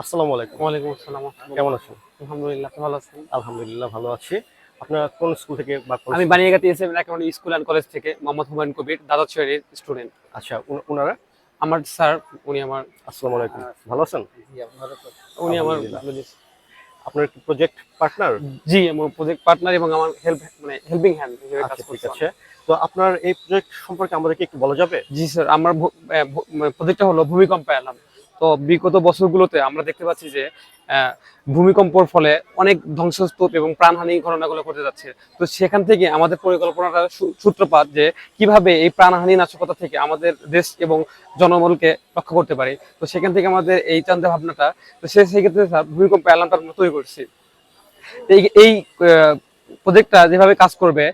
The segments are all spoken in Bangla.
আসসালামু আলাইকুম। ওয়ালাইকুম আসসালাম কেমন আছেন? আলহামদুলিল্লাহ ভালো আছেন আলহামদুলিল্লাহ ভালো আছি। আপনারা কোন স্কুল থেকে বা আমি Baniagati S M account school and college থেকে মোহাম্মদ হুমায়ুন কবির দ্বাদশ শ্রেণির স্টুডেন্ট আচ্ছা উনারা? আমার স্যার উনি আমার আসসালামু আলাইকুম। ভালো আছেন? উনি আমার আপনার কি প্রজেক্ট পার্টনার জি আমার প্রজেক্ট পার্টনার এবং আমার হেল্প মানে হেল্পিং হ্যান্ড হিসেবে কাজ আচ্ছা করছে তো আপনার এই প্রজেক্ট সম্পর্কে আমাদেরকে একটু বলা যাবে? জি স্যার আমার প্রজেক্টটা হলো ভূমিকম্প অ্যালার্ম তো বিগত বছরগুলোতে আমরা দেখতে পাচ্ছি যে ভূমিকম্পর ফলে অনেক ধ্বংসস্তূপ এবং প্রাণহানি ঘটনাগুলো ঘটে যাচ্ছে। তো সেখান থেকে আমাদের পরিকল্পনাটা সূত্রপাত যে, কীভাবে এই প্রাণহানি নাশকতা থেকে আমাদের দেশ এবং জনমলকে রক্ষা করতে পারি। তো সেখান থেকে আমাদের এই চিন্তা ভাবনাটা, তো সে সেক্ষেত্রে স্যার, ভূমিকম্প অ্যালার্মটা আমরা তৈরি করছি। এই প্রজেক্টটা যেভাবে কাজ করবে,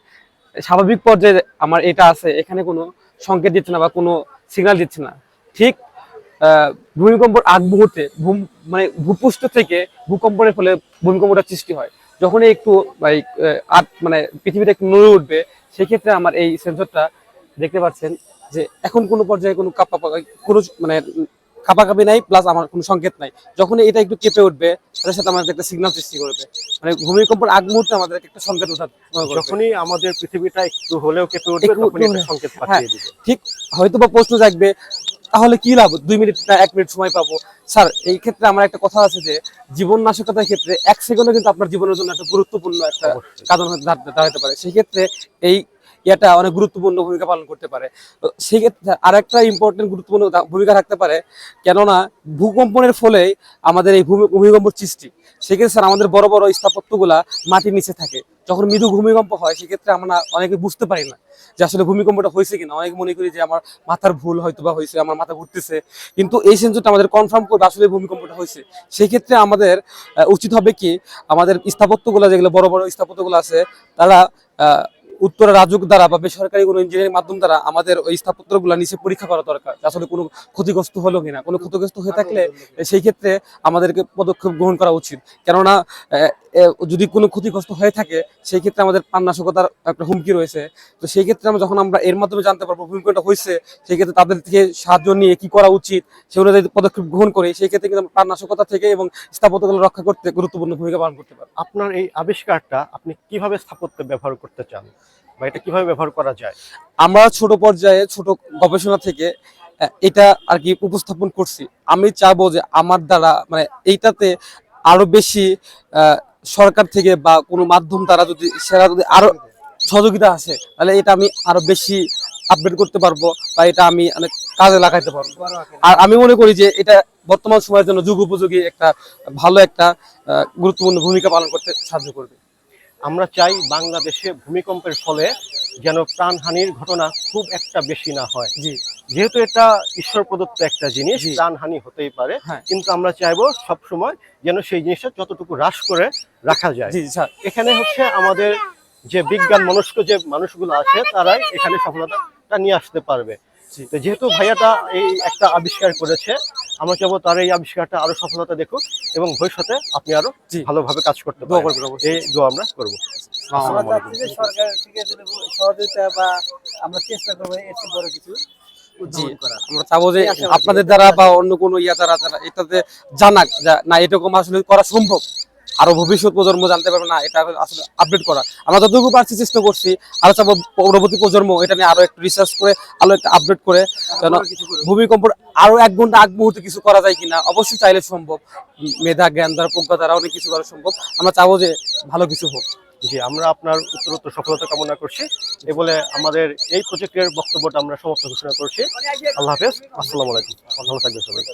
স্বাভাবিক পর্যায়ে আমার এটা আছে, এখানে কোনো সংকেত দিচ্ছে না বা কোনো সিগন্যাল দিচ্ছে না। ঠিক ভূমিকম্পের আগ মুহূর্তে মানে ভূপৃষ্ঠ থেকে ভূকম্পনের ফলে ভূমিকম্পটা সৃষ্টি হয় যখনই একটু আট মানে পৃথিবীটা একটু নড়ে উঠবে সেক্ষেত্রে আমার এই সেন্সরটা দেখতে পাচ্ছেন যে এখন কোনো পর্যায়ে কোনো কাপা কোনো মানে কাপাকাপি নাই প্লাস আমার কোনো সংকেত নাই যখন এটা একটু কেঁপে উঠবে তাদের সাথে আমাদের একটা সিগন্যাল সৃষ্টি করবে মানে ভূমিকম্পের আগ মুহূর্তে আমাদের একটা সংকেত করবে। যখনই আমাদের পৃথিবীটা একটু হলেও কেঁপে উঠবে তখনই একটা সংকেত হ্যাঁ। পাঠিয়ে দিবে ঠিক হয়তো বা প্রশ্ন জাগবে তাহলে কি লাভ? দুই মিনিট না এক মিনিট সময় পাবো। স্যার এই ক্ষেত্রে আমার একটা কথা আছে যে জীবন নাশকতার ক্ষেত্রে এক সেকেন্ডও কিন্তু আপনার জীবনের জন্য একটা গুরুত্বপূর্ণ একটা। কারণ দাঁড়াতে পারে। সেই ক্ষেত্রে এই এটা অনেক গুরুত্বপূর্ণ ভূমিকা পালন করতে পারে। তো সেই ক্ষেত্রে আরেকটা ইম্পর্টেন্ট গুরুত্বপূর্ণ ভূমিকা রাখতে পারে কেননা ভূকম্পনের ফলে আমাদের এই ভূমি ভূমিকম্পের সৃষ্টি। সেক্ষেত্রে স্যার আমাদের বড় বড় স্থাপত্যগুলা মাটির নিচে থাকে। যখন মৃদু ভূমিকম্প হয় সেক্ষেত্রে আমরা অনেকে বুঝতে পারি না যে আসলে ভূমিকম্পটা হয়েছে কিনা। অনেকে মনে করি যে আমার মাথার ভুল হয়তো বা হয়েছে আমার মাথা ঘুরতেছে। কিন্তু এই সেন্সরটা আমাদের কনফার্ম করবে আসলে ভূমিকম্পটা হয়েছে। সেই ক্ষেত্রে আমাদের উচিত হবে কি আমাদের স্থাপত্যগুলো যেগুলো বড় বড় স্থাপত্যগুলো আছে তারা আহ, উত্তরা রাজুক দ্বারা বা বেসরকারি কোনো ইঞ্জিনিয়ারিং মাধ্যম দ্বারা আমাদের ওই স্থাপত্যগুলো নিচে পরীক্ষা করা দরকার আসলে কোনো ক্ষতিগ্রস্ত হলো কিনা। কোনো ক্ষতিগ্রস্ত হয়ে থাকলে সেই ক্ষেত্রে আমাদেরকে পদক্ষেপ গ্রহণ করা উচিত। কেননা যদি কোনো ক্ষতিগ্রস্ত হয়ে থাকে সেই ক্ষেত্রে আমাদের প্রাণনাশকতার একটা হুমকি রয়েছে। তো সেই ক্ষেত্রে আমরা যখন আমরা এর মাধ্যমে জানতে পারব ভূমিকম্পটা হয়েছে সেই ক্ষেত্রে তাদের থেকে সাহায্য নিয়ে কি করা উচিত সে অনুযায়ী পদক্ষেপ গ্রহণ করি সেই ক্ষেত্রে কিন্তু আমরা থেকে এবং স্থাপত্যগুলো রক্ষা করতে গুরুত্বপূর্ণ ভূমিকা পালন করতে পারি আপনার এই আবিষ্কারটা আপনি কীভাবে স্থাপত্যে ব্যবহার করতে চান? বা এটা কীভাবে ব্যবহার করা যায়? আমরা ছোট পর্যায়ে ছোট গবেষণা থেকে এটা আর কি উপস্থাপন করছি। আমি চাবো যে আমার দ্বারা মানে এইটাতে আরও বেশি আহ, সরকার থেকে বা কোনো মাধ্যম তারা যদি সেরা যদি আরও সহযোগিতা আছে তাহলে এটা আমি আরও বেশি আপডেট করতে পারব বা এটা আমি অনেক কাজে লাগাইতে পারব। আর আমি মনে করি যে এটা বর্তমান সময়ের জন্য যুগ উপযোগী একটা, ভালো একটা গুরুত্বপূর্ণ ভূমিকা পালন করতে সাহায্য করবে। আমরা চাই বাংলাদেশে ভূমিকম্পের ফলে যেন প্রাণহানির ঘটনা খুব একটা বেশি না হয়। জি। যেহেতু এটা ঈশ্বর প্রদত্ত একটা জিনিস। প্রাণহানি হতেই পারে। হ্যাঁ। কিন্তু আমরা চাইব সব সময় যেন সেই জিনিসটা যতটুকু হ্রাস করে রাখা যায়। স্যার। এখানে হচ্ছে আমাদের যে বিজ্ঞান মনস্ক যে মানুষগুলো আছে তারাই এখানে সফলতাটা নিয়ে আসতে পারবে। যেহেতু ভাইয়াটা এই একটা আবিষ্কার করেছে আমরা চাবো তার এই আবিষ্কারটা আরও সফলতা দেখুক এবং ভবিষ্যতে আপনি আরও জি। ভালোভাবে কাজ করতে দোয়া পারবেন এই দোয়া আমরা করব। সরকার থেকে সহযোগিতা বা আমরা চেষ্টা করব এর বড় কিছু জি আমরা চাবো যে আপনাদের দ্বারা বা অন্য কোনো ইয়া দ্বারা তারা এটাতে জানাক যে না এরকম আসলে করা সম্ভব। আরও ভবিষ্যৎ প্রজন্ম জানতে পারবে না এটা আসলে আপডেট করা। আমরা যতটুকু পারছি চেষ্টা করছি আরও চাবো পরবর্তী প্রজন্ম এটা নিয়ে আরও একটু রিসার্চ করে আরও একটা আপডেট করে যেন ভূমিকম্প আরও এক ঘণ্টা আগ মুহূর্তে কিছু করা যায় কিনা অবশ্যই চাইলে সম্ভব। মেধা জ্ঞান দ্বারা প্রজ্ঞা দ্বারা অনেক কিছু করা সম্ভব। আমরা চাবো যে ভালো কিছু হোক। জি আমরা আপনার উত্তরোত্তর সফলতা কামনা করছি। এ বলে আমাদের এই প্রজেক্টের বক্তব্যটা আমরা সমাপ্ত ঘোষণা করছি। আল্লাহ হাফেজ। আসসালামু আলাইকুম। ভালো থাকবেন সবাই।